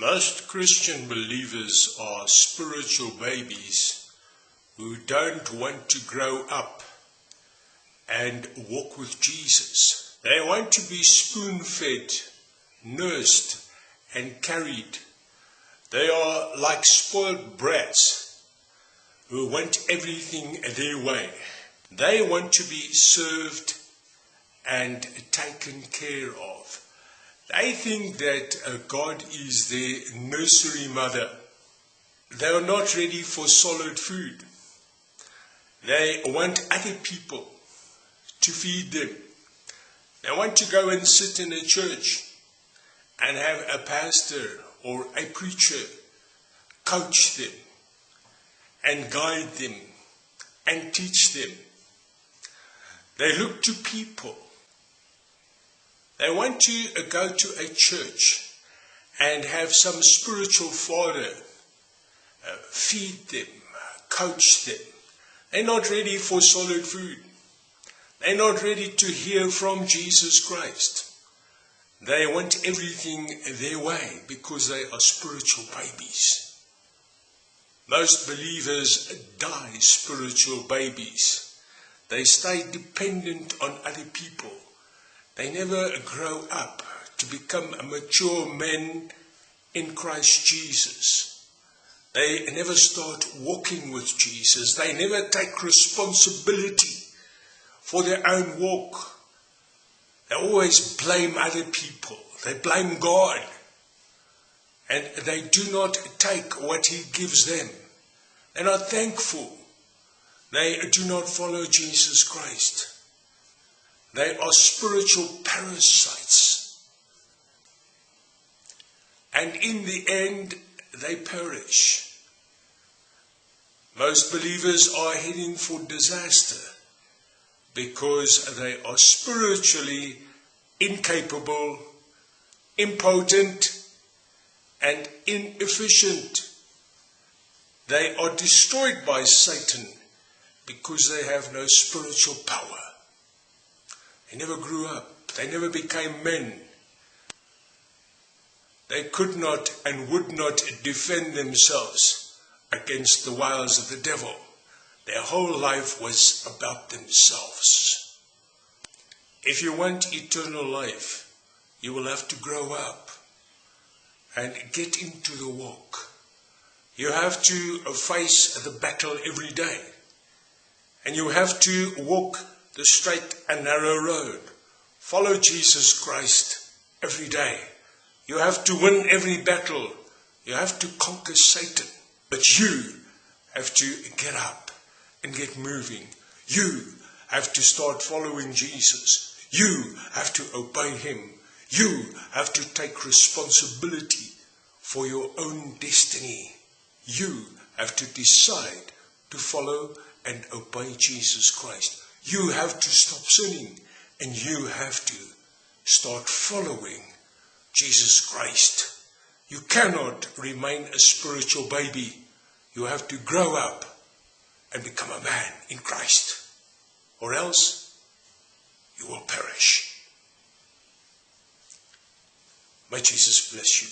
Most Christian believers are spiritual babies who don't want to grow up and walk with Jesus. They want to be spoon fed, nursed, and carried. They are like spoiled brats who want everything their way. They want to be served and taken care of. They think that uh, God is their nursery mother. They are not ready for solid food. They want other people to feed them. They want to go and sit in a church and have a pastor or a preacher coach them and guide them and teach them. They look to people they want to go to a church and have some spiritual father uh, feed them, coach them. They're not ready for solid food. They're not ready to hear from Jesus Christ. They want everything their way because they are spiritual babies. Most believers die spiritual babies. They stay dependent on other people they never grow up to become mature men in Christ Jesus. They never start walking with Jesus. They never take responsibility for their own walk. They always blame other people. They blame God. And they do not take what He gives them. They're not thankful. They do not follow Jesus Christ. They are spiritual parasites. And in the end, they perish. Most believers are heading for disaster because they are spiritually incapable, impotent, and inefficient. They are destroyed by Satan because they have no spiritual power. They never grew up. They never became men. They could not and would not defend themselves against the wiles of the devil. Their whole life was about themselves. If you want eternal life, you will have to grow up and get into the walk. You have to face the battle every day. And you have to walk the straight and narrow road. Follow Jesus Christ every day. You have to win every battle. You have to conquer Satan. But you have to get up and get moving. You have to start following Jesus. You have to obey him. You have to take responsibility for your own destiny. You have to decide to follow and obey Jesus Christ. You have to stop sinning and you have to start following Jesus Christ. You cannot remain a spiritual baby. You have to grow up and become a man in Christ. Or else you will perish. May Jesus bless you.